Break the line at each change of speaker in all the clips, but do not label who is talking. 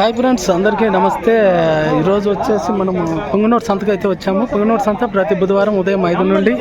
Hi friends అందరికీ నమస్తే. ఈరోజు వచ్చేసి మనము పొంగనూరు సంతకు అయితే వచ్చాము. పొంగనూరు సంత ప్రతి బుధవారం ఉదయం ఐదు నుండి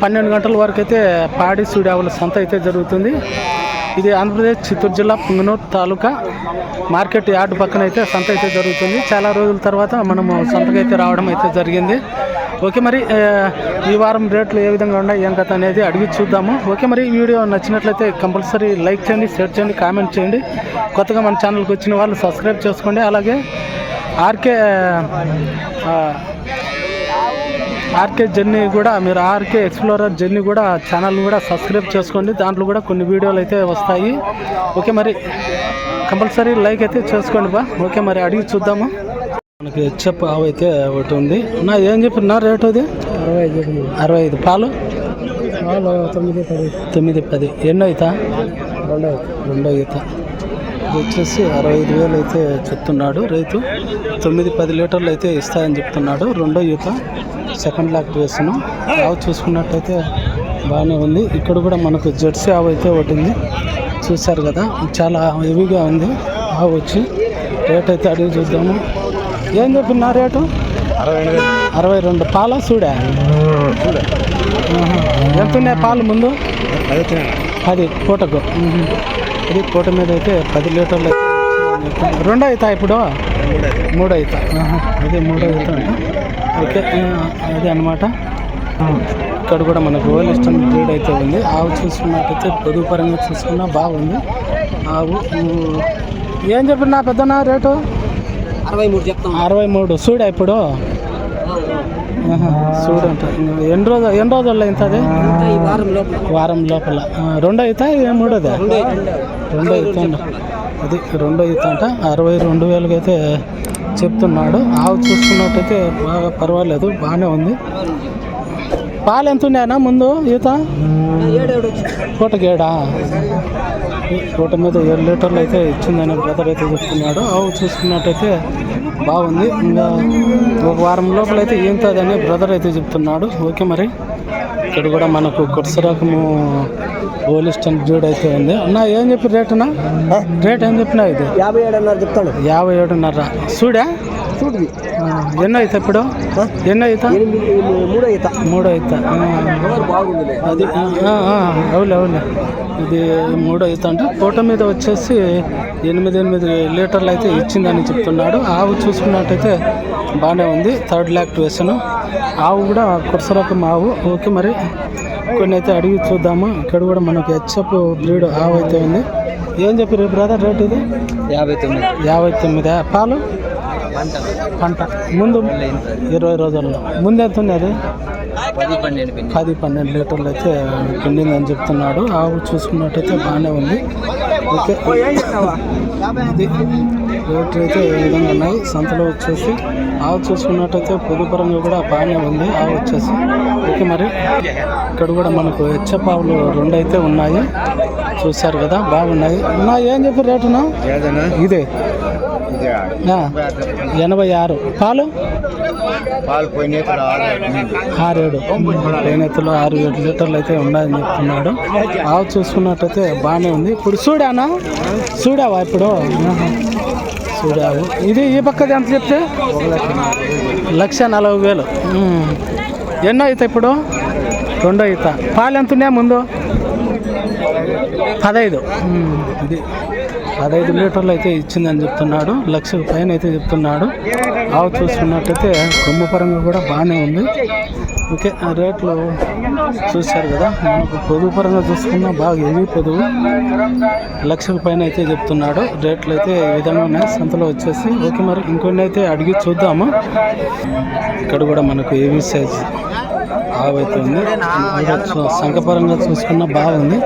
పన్నెండు గంటల వరకు అయితే పాడి సూడావుల సంత అయితే జరుగుతుంది. ఇది ఆంధ్రప్రదేశ్ చిత్తూరు జిల్లా పుంగనూరు తాలూకా మార్కెట్ యార్డ్ పక్కన అయితే సంత అయితే జరుగుతుంది. చాలా రోజుల తర్వాత మనము సంతకు అయితే రావడం అయితే జరిగింది. ఓకే మరి ఈ వారం రేట్లు ఏ విధంగా ఉన్నాయి ఏం కథ అనేది అడిగి చూద్దాము. ఓకే మరి ఈ వీడియో నచ్చినట్లయితే కంపల్సరీ లైక్ చేయండి షేర్ చేయండి కామెంట్ చేయండి. కొత్తగా మన ఛానల్కి వచ్చిన వాళ్ళు సబ్స్క్రైబ్ చేసుకోండి. అలాగే ఆర్కే ఆర్కే జర్నీ కూడా మీరు ఆర్కే ఎక్స్ప్లోరర్ జర్నీ కూడా ఛానల్ కూడా సబ్స్క్రైబ్ చేసుకోండి. దాంట్లో కూడా కొన్ని వీడియోలు అయితే వస్తాయి. ఓకే మరి కంపల్సరీ లైక్ అయితే చేసుకోండి బా. ఓకే మరి అడిగి చూద్దాము. మనకి ఆవు అయితే ఒకటి ఉంది. నా ఏం చెప్పిన రేటు అది?
అరవై ఐదు.
అరవై ఐదు పాలు
తొమ్మిది పది.
తొమ్మిది పది. ఎన్నో అవుతా
రెండవ
రెండో ఈత. ఇది వచ్చేసి అరవై ఐదు వేలు అయితే చెప్తున్నాడు రైతు. తొమ్మిది పది లీటర్లు అయితే ఇస్తాయని చెప్తున్నాడు. రెండో ఈత సెకండ్ లాక్ వేసాను ఆవు చూసుకున్నట్టయితే బాగానే ఉంది. ఇక్కడ కూడా మనకు జెర్సీ ఆవు అయితే ఒకటి ఉంది చూశారు కదా చాలా హెవీగా ఉంది ఆవు వచ్చి. రేట్ అయితే అడిగి చూద్దాము. ఏం చెప్పిన రేటు?
అరవై
రెండు. పాల చూడా. ఎంత ఉన్నాయి పాలు ముందు? పది పూటకు. ఇది పూట మీద అయితే పది లీటర్లు అయితే. రెండో అవుతా ఇప్పుడు? మూడో అవుతా. అదే మూడో అవుతా ఓకే అదే అనమాట ఇక్కడ కూడా మనకు ఓల్ ఇష్టం బ్రీడ్ అయితే ఉంది. ఆవు చూసుకున్నట్టయితే పొదుగు పరంగా చూసుకున్నా బాగుంది. ఆవు ఏం చెప్పిన పెద్దనా రేటు?
అరవై మూడు చెప్తాం.
అరవై మూడు. చూడా ఇప్పుడు? చూడంట ఎన్ని రోజులు ఎన్ని రోజుల్లో అవుతుంది
ఈ వారం లోపల.
వారం లోపల. ఆ, రెండో అవుతా మూడోదా? రెండో అవుతా అది రెండో అవుతా అంట అరవై రెండు వేలకి అయితే చెప్తున్నాడు. ఆవు చూసుకున్నట్టయితే బాగా పర్వాలేదు. బాగానే ఉంది. పాలు ఎంత ఉన్నాయన్నా ముందు ఈత?
ఏడేడు
పూటకి ఏడా ఈ పూట మీద ఏడు లీటర్లు అయితే ఇచ్చిందని బ్రదర్ అయితే చెప్తున్నాడు. ఆవు చూసుకున్నట్టయితే బాగుంది. ఇంకా ఒక వారం లోపల అయితే ఏంటదని బ్రదర్ అయితే చెప్తున్నాడు. ఓకే మరి. ఇక్కడ కూడా మనకు కొత్త ఓలిస్టన్ బ్రీడ్ అయితే ఉంది. అన్న ఏం చెప్పి రేటునా రేట్ ఏం చెప్పినా ఇది?
యాభై ఏడు అన్నారు చెప్తాడు.
యాభై ఏడున్నర. చూడా
చూడు
ఎన్నో అవుతా ఇప్పుడు? ఎన్నో అవుతా
మూడో ఈత.
మూడో అవుతా అది అవులే అవులే. ఇది మూడో అవుతా అంటే పూట మీద వచ్చేసి ఎనిమిది ఎనిమిది లీటర్లు అయితే ఇచ్చిందని చెప్తున్నాడు. ఆవు చూసుకున్నట్టయితే బాగానే ఉంది. థర్డ్ లాక్టివేషన్ ఆవు కూడా కొత్త రకం ఆవు. ఓకే మరి. కొన్ని అయితే అడిగి చూద్దాము. ఇక్కడ కూడా మనకి హెచ్ఎఫ్ బ్రీడ్ ఆవు అయితే ఉంది. ఏం చెప్పారు బ్రదర్ రేట్ ఇది?
యాభై తొమ్మిది.
యాభై తొమ్మిది? పాలు?
పంట.
ముందు ఇరవై రోజుల్లో. ముందు ఎంత ఉంది అది
పది పన్నెండు
పది పన్నెండు లీటర్లు అయితే పిండిందని చెప్తున్నాడు. ఆవు చూసుకున్నట్టయితే బాగానే ఉంది. ఓకే. ఇది రేట్లు అయితే ఈ విధంగా ఉన్నాయి? సంతలో వచ్చేసి ఆవు చూసుకున్నట్టయితే పొదుపరంగా కూడా బాగానే ఉంది. ఆవు వచ్చేసి ఓకే మరి. ఇక్కడ కూడా మనకు హెచ్ఎఫ్ ఆవులు రెండు అయితే ఉన్నాయి. చూశారు కదా బాగున్నాయి. నా ఏం చెప్పి రేటునా ఇదే. ఎనభై ఆరు. పాలు? ఆరేడు పేనెత్తులు ఆరు ఏడు. లీటర్లు అయితే ఉన్నాయని చెప్తున్నాడు. ఆవు చూసుకున్నట్టయితే బాగానే ఉంది. ఇప్పుడు చూడానా చూడావా ఇప్పుడు. చూడావు ఇది ఈ పక్కది ఎంత చెప్తే? లక్ష నలభై వేలు. ఎన్నో అయితే ఇప్పుడు? రెండో అవుతా పాలు ఎంత ఉన్నాయా ముందు? పదహైదు ఇది పదహైదు లీటర్లు అయితే ఇచ్చిందని చెప్తున్నాడు. లక్ష పైన అయితే చెప్తున్నాడు. ఆవు చూసుకున్నట్టయితే కొమ్ము పరంగా కూడా బాగానే ఉంది. ఓకే ఆ రేట్లు చూశారు కదా. మనకు పొదువు పరంగా చూసుకున్నా బాగా హెవీ పొదుగు లక్షల పైన అయితే చెప్తున్నాడు. రేట్లు అయితే ఈ విధంగా ఉన్నాయి. సంతలో వచ్చేసి ఓకే మరి ఇంకొన్ని అయితే అడిగి చూద్దాము. ఇక్కడ కూడా మనకు ఏవి సైజ్ ఆవు అయితే ఉంది. చూసుకున్నా బాగుంది.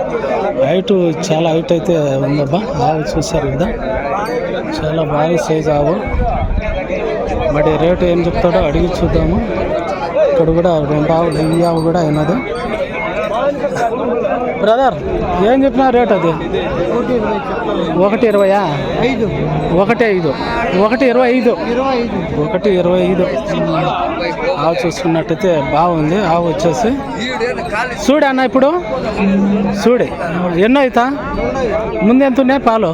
హైట్ చాలా హైట్ అయితే ఉందబ్బా. ఆవు చూశారు కదా. చాలా భారీ సైజ్ ఆవు. మరి రేటు ఏం చెప్తాడో అడిగి చూద్దాము. ఇక్కడ కూడా రెండు ఆవులు ఈ ఆవు కూడా అయినది. బ్రదర్ ఏం చెప్పినా రేట్ అది? ఒకటి ఇరవయా?
ఐదు.
ఒకటి ఐదు. ఒకటి ఇరవై ఐదు. ఒకటి ఇరవై ఐదు. ఆవు చూసుకున్నట్టయితే బాగుంది. ఆవు వచ్చేసి చూడే అన్న ఇప్పుడు? చూడే ఎన్నో అవుతా ముందు ఎంత ఉన్నాయి పాలు?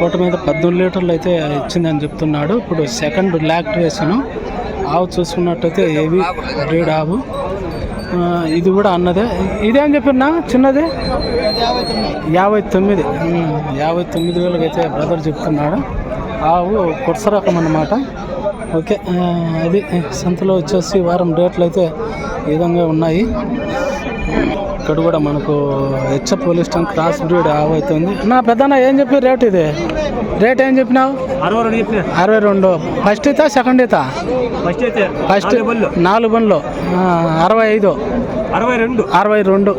పూట మీద పద్దెనిమిది లీటర్లు అయితే ఇచ్చిందని చెప్తున్నాడు. ఇప్పుడు సెకండ్ లాక్టివేషన్ ఆవు చూసుకున్నట్టయితే ఏవి? బ్రీడ్ ఆవు. ఇది కూడా అన్నదే. ఇదేం చెప్పినా చిన్నది? యాభై తొమ్మిది. యాభై తొమ్మిది వేలకైతే అయితే బ్రదర్ చెప్తున్నాడు. ఆవు కొత్త రకం అన్నమాట. ఓకే అది సంతలో వచ్చేసి వారం రేట్లు అయితే ఈ విధంగా ఉన్నాయి. ఇక్కడ కూడా మనకు హెచ్ఎఫ్ పోలిస్టన్ క్రాస్ బ్రీడ్ అవుతుంది నా పెద్దన్న ఏం చెప్పి రేట్ ఇది? రేట్ ఏం చెప్పినావు?
అరవై రెండు
ఫస్ట్ ఇతా సెకండ్ ఇతా?
ఫస్ట్ నాలుగు
బండ్లు అరవై ఐదు.
అరవై రెండు.
అరవై రెండు.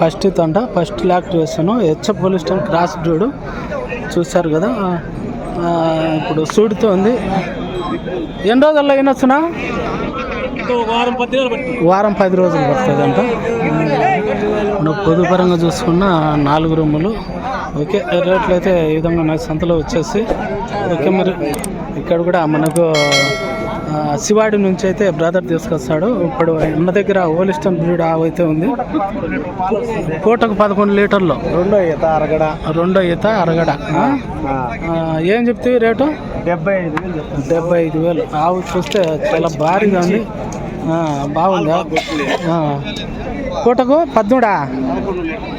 ఫస్ట్ ఇత అంట. ఫస్ట్ లాక్ట్ వేస్తాను హెచ్ఎఫ్ పోలిస్టన్ క్రాస్ బ్రీడ్. చూశారు కదా. ఇప్పుడు సూడితో ఉంది. ఎన్ని రోజుల్లో అయినొచ్చునా
ఇంకా ఒక వారం పది రోజులు పట్టి
వారం పది రోజులు పడుతుంది అంట మనం పొదుపరంగా చూసుకున్న నాలుగు రూములు. ఓకే రేట్లు అయితే ఈ విధంగా ఉన్నాయి సంతలో వచ్చేసి. ఓకే మరి ఇక్కడ కూడా మనకు శివాడి నుంచి అయితే బ్రదర్ తీసుకొస్తాడు. ఇప్పుడు ఉన్న దగ్గర ఓలిస్టన్ బ్రీడ్ ఆవు అయితే ఉంది. పూటకు పదకొండు లీటర్లు.
రెండో ఈత అరగడ.
రెండో ఈత అరగడ. ఏం చెప్తే రేటు?
డెబ్బై ఐదు వేలు
డెబ్బై ఐదు వేలు. ఆవు చూస్తే చాలా భారీగా ఉంది. బాగుందా. పూటకు పద్మూడా?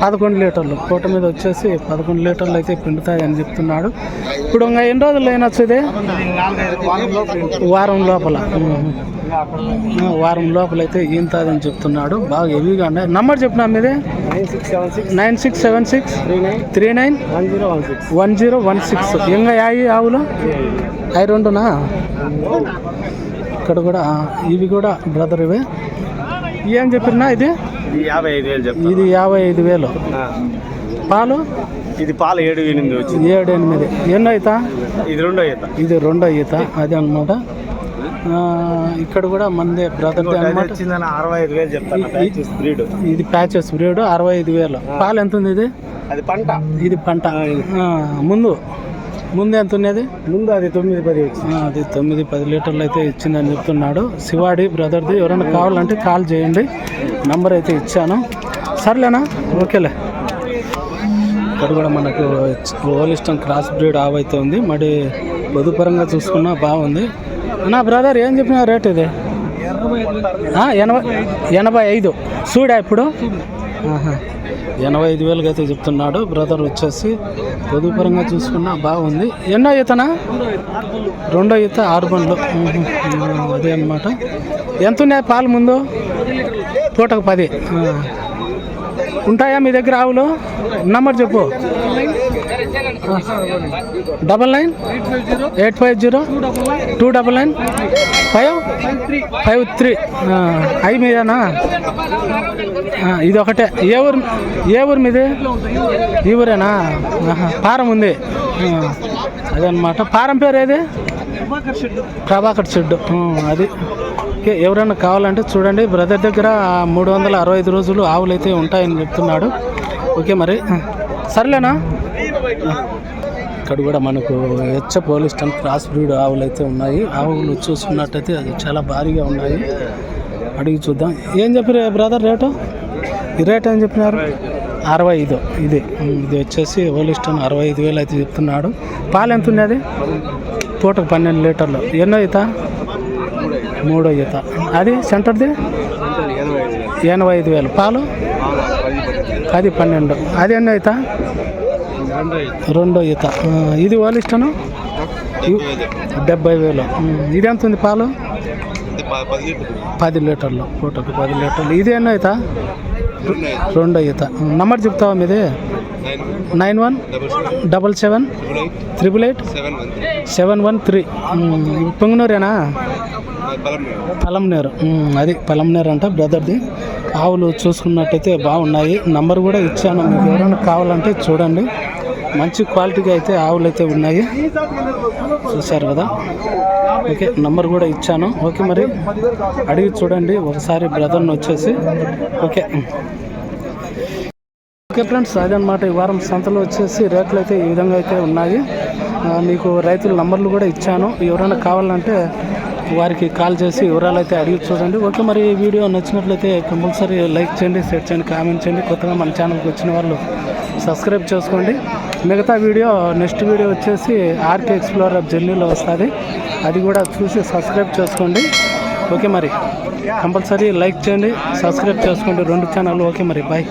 పదకొండు లీటర్లు. పూట మీద వచ్చేసి పదకొండు లీటర్లు అయితే పిండుతాయి అని చెప్తున్నాడు. ఇప్పుడు ఇంకా ఎన్ని రోజులు అయినా వచ్చేది వారం లోపల. వారం లోపల అయితే ఈంతాదని చెప్తున్నాడు. బాగా హెవీగా ఉన్నాయి. నంబర్ చెప్పినా మీది?
Nine six seven six three nine
three nine
one zero one six.
One zero one six ఇంకా యాయి ఆవులు? అవి రెండునా? ఇక్కడ కూడా ఇవి కూడా బ్రదర్ ఇవే. ఏం చెప్పినా ఇది?
యాభై ఐదు వేలు
ఇది యాభై ఐదు వేలు. పాలు?
ఇది పాలు ఏడు ఎనిమిది వచ్చింది.
ఏడు ఎనిమిది. ఎన్నో అవుతా
ఇది రెండో ఈత.
ఇది రెండో ఈత అదే అనమాట ఇక్కడ కూడా మందే
వచ్చిందని అరవై ఐదు వేలు చెప్తాను
ఇది ప్యాచెస్ బ్రీడ్ అరవై ఐదు వేలు. పాలు ఎంత ఉంది ఇది?
అది పంట.
ఇది పంట. ముందు. ముందు ఎంత ఉన్నది?
ముందు అది తొమ్మిది పది
అది తొమ్మిది పది లీటర్లు అయితే ఇచ్చిందని చెప్తున్నాడు. శివాడి బ్రదర్ది ఎవరైనా కావాలంటే కాల్ చేయండి. నంబర్ అయితే ఇచ్చాను. సర్లేనా? ఓకేలే. ఇక్కడ కూడా మనకు ఓలిస్టన్ క్రాస్ బ్రీడ్ ఆవు అయితే ఉంది. మరి పొదుపరంగా చూసుకున్నా బాగుంది. నా బ్రదర్ ఏం చెప్పిన రేట్ ఇది? ఎనభై ఎనభై ఐదు. చూడా ఇప్పుడు? ఆహా. ఎనభై ఐదు వేలకి అయితే చెప్తున్నాడు. బ్రదర్ వచ్చేసి పొదుపరంగా చూసుకున్నా బాగుంది. ఎన్నో ఈతనా? రెండో ఈత ఆరు బండ్లు. అదే అనమాట ఎంత ఉన్నాయి పాలు ముందు? పూటకు పది. ఉంటాయా మీ దగ్గర ఆవులు? నంబర్ చెప్పు. Double nine eight five zero two double nine five five three I మీదేనా? ఇది ఒకటే. ఏ ఊరు ఏ ఊరు మీది? ఈ ఊరేనా? పారం ఉంది. అదనమాట పారం పేరు ఏది? ప్రభాకర్ షెడ్ అది. ఎవరైనా కావాలంటే చూడండి. బ్రదర్ దగ్గర మూడు వందల అరవై ఐదు రోజులు ఆవులు అయితే ఉంటాయని చెప్తున్నాడు. ఓకే మరి. సర్లేనా? ఇక్కడ కూడా మనకు హెచ్చ పోలిస్టన్ క్రాస్ బ్రీడ్ ఆవులు అయితే ఉన్నాయి. ఆవులు చూసుకున్నట్టయితే అది చాలా భారీగా ఉన్నాయి. అడిగి చూద్దాం. ఏం చెప్పారు బ్రదర్ రేటు? ఈ రేట్ ఏం చెప్పినారు? అరవై ఐదు ఇది ఇది వచ్చేసి హోలిస్టన్ అరవై ఐదు వేలు అయితే చెప్తున్నాడు. పాలు ఎంత ఉన్నది? పూటకు పన్నెండు లీటర్లు. ఎన్నో ఈత? మూడో ఈత. అది సెంటర్ది? ఎనభై ఐదు వేలు. పాలు? పది పన్నెండు. అది ఎన్నో ఈత? రెండో ఈత. ఇది ఓలిస్టను ఇ- డెబ్బై వేలు. ఇది ఎంత ఉంది పాలు? పది లీటర్లు. పూటకు పది లీటర్లు. ఇది ఎన్నో ఈత? రెండో ఈత నంబర్ చెప్తావా మీది? Nine one double seven triple eight seven one three. పొంగునూరేనా? Palamaner అది పలంనేరు అంట బ్రదర్ది. ఆవులు చూసుకున్నట్టయితే బాగున్నాయి. నంబర్ కూడా ఇచ్చాను. మీకు ఎవరైనా కావాలంటే చూడండి. మంచి క్వాలిటీగా అయితే ఆవులు అయితే ఉన్నాయి. చూశారు కదా? ఓకే నంబర్ కూడా ఇచ్చాను. ఓకే మరి అడిగి చూడండి. ఒకసారి బ్రదర్ని వచ్చేసి. ఓకే. ఓకే ఫ్రెండ్స్ అదనమాట ఈ వారం సంతలో వచ్చేసి రేట్లు అయితే ఈ విధంగా అయితే ఉన్నాయి. మీకు రైతుల నంబర్లు కూడా ఇచ్చాను. ఎవరైనా కావాలంటే వారికి కాల్ చేసి వివరాలు అయితే అడిగి చూడండి. ఓకే మరి ఈ వీడియో నచ్చినట్లయితే కంపల్సరీ లైక్ చేయండి షేర్ చేయండి కామెంట్ చేయండి. కొత్తగా మన ఛానల్కి వచ్చిన వాళ్ళు సబ్స్క్రైబ్ చేసుకోండి. మిగతా వీడియో నెక్స్ట్ వీడియో వచ్చేసి ఆర్కే ఎక్స్ప్లోరర్ జర్నీలో వస్తుంది. అది కూడా చూసి సబ్స్క్రైబ్ చేసుకోండి. ఓకే మరి. కంపల్సరీ లైక్ చేయండి సబ్స్క్రైబ్ చేసుకోండి. రెండు ఛానల్ ఓకే మరి. బాయ్.